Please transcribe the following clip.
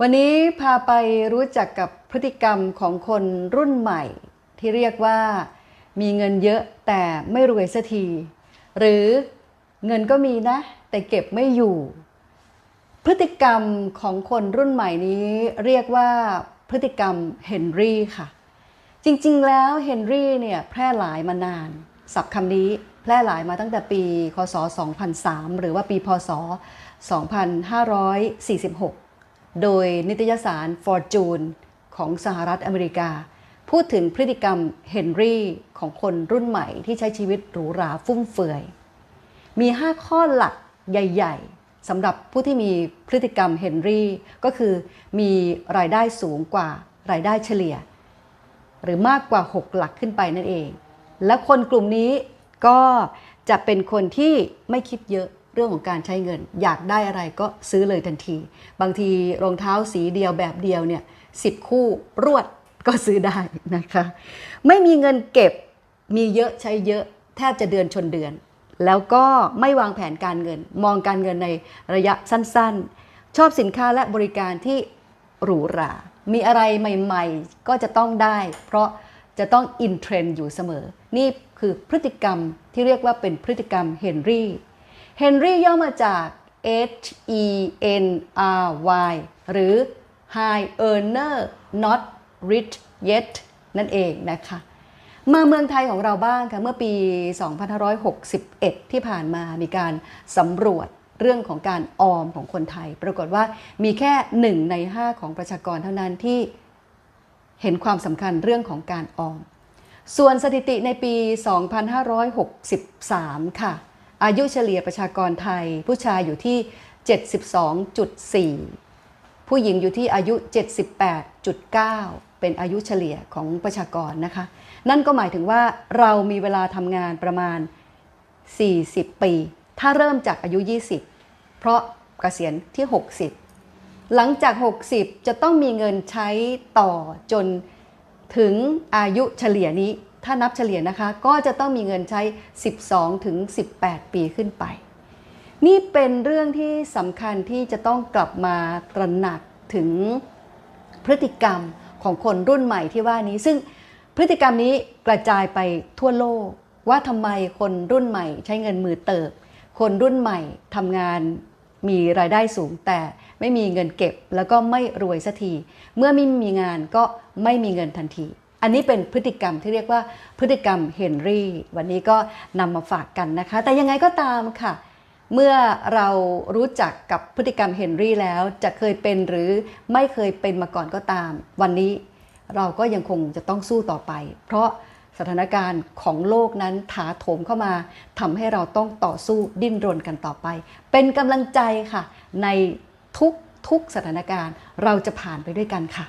วันนี้พาไปรู้จักกับพฤติกรรมของคนรุ่นใหม่ ที่เรียกว่ามีเงินเยอะแต่ไม่รวยสักที หรือเงินก็มีนะ แต่เก็บไม่อยู่ พฤติกรรมของคนรุ่นใหม่นี้เรียกว่าพฤติกรรมเฮนรี่ค่ะ จริงๆแล้วเฮนรี่เนี่ยแพร่หลายมานาน ศัพท์คำนี้แพร่หลายมาตั้งแต่ปี คศ 2003 หรือว่าปี พศ 2546 โดยนิตยสาร Fortune ของสหรัฐอเมริกา พูดถึงพฤติกรรมเฮนรี่ของคนรุ่นใหม่ที่ใช้ชีวิตหรูหราฟุ่มเฟือย มี 5 ข้อหลักใหญ่ ๆสำหรับผู้ที่มีพฤติกรรมเฮนรี่ก็คือมีรายได้สูงกว่ารายได้เฉลี่ย หรือมากกว่า 6 หลักขึ้นไปนั่นเอง และคนกลุ่มนี้ก็จะเป็นคนที่ไม่คิดเยอะ เรื่องของการใช้เงิน อยากได้อะไรก็ซื้อเลยทันที บางทีรองเท้าสีเดียวแบบเดียวเนี่ยสิบคู่รวดก็ซื้อได้นะคะ ไม่มีเงินเก็บมีเยอะใช้เยอะแทบจะเดือนชนเดือน แล้วก็ไม่วางแผนการเงิน มองการเงินในระยะสั้นๆ ชอบสินค้าและบริการที่หรูหรา มีอะไรใหม่ๆ ก็จะต้องได้ เพราะจะต้องอินเทรนด์อยู่เสมอ นี่คือพฤติกรรมที่เรียกว่าเป็นพฤติกรรมเฮนรี่ เฮนรี่ย่อมาจาก H E N R Y หรือ High Earner Not Rich Yet นั่นเองนะคะ มาเมืองไทยของเราบ้างค่ะ เมื่อปี 2561 ที่ผ่านมามีการสำรวจเรื่องของการออมของคนไทย ปรากฏว่ามีแค่ 1 ใน 5 ของประชากรเท่านั้นที่เห็นความสำคัญเรื่องของการออม ส่วนสถิติในปี 2563 ค่ะ อายุเฉลี่ยประชากรไทย ผู้ชายอยู่ที่ 72.4 ผู้หญิงอยู่ที่อายุ 78.9 เป็นอายุเฉลี่ยของประชากรนะคะ นั่นก็หมายถึงว่าเรามีเวลาทำงานประมาณ 40 ปี ถ้าเริ่มจากอายุ 20 เพราะเกษียณที่ 60 หลังจาก 60 จะต้องมีเงินใช้ต่อจนถึงอายุเฉลี่ยนี้ ถ้านับเฉลี่ยนะคะ ก็จะต้องมีเงินใช้ 12 ถึง 18 ปีขึ้นไป นี่เป็นเรื่องที่สำคัญที่จะต้องกลับมาตระหนักถึงพฤติกรรมของคนรุ่นใหม่ที่ว่านี้ ซึ่งพฤติกรรมนี้กระจายไปทั่วโลก ว่าทำไมคนรุ่นใหม่ใช้เงินมือเติบ คนรุ่นใหม่ทำงานมีรายได้สูงแต่ไม่มีเงินเก็บแล้วก็ไม่รวยสักที เมื่อไม่มีงานก็ไม่มีเงินทันที อันนี้เป็นพฤติกรรมที่เรียกว่าพฤติกรรมเฮนรี่ วันนี้ก็นำมาฝากกันนะคะ แต่ยังไงก็ตามค่ะ เมื่อเรารู้จักกับพฤติกรรมเฮนรี่แล้วจะเคยเป็นหรือไม่เคยเป็นมาก่อนก็ตาม วันนี้เราก็ยังคงจะต้องสู้ต่อไป เพราะสถานการณ์ของโลกนั้นถาโถมเข้ามาทำให้เราต้องต่อสู้ดิ้นรนกันต่อไป เป็นกำลังใจค่ะ ในทุกทุกสถานการณ์เราจะผ่านไปด้วยกันค่ะ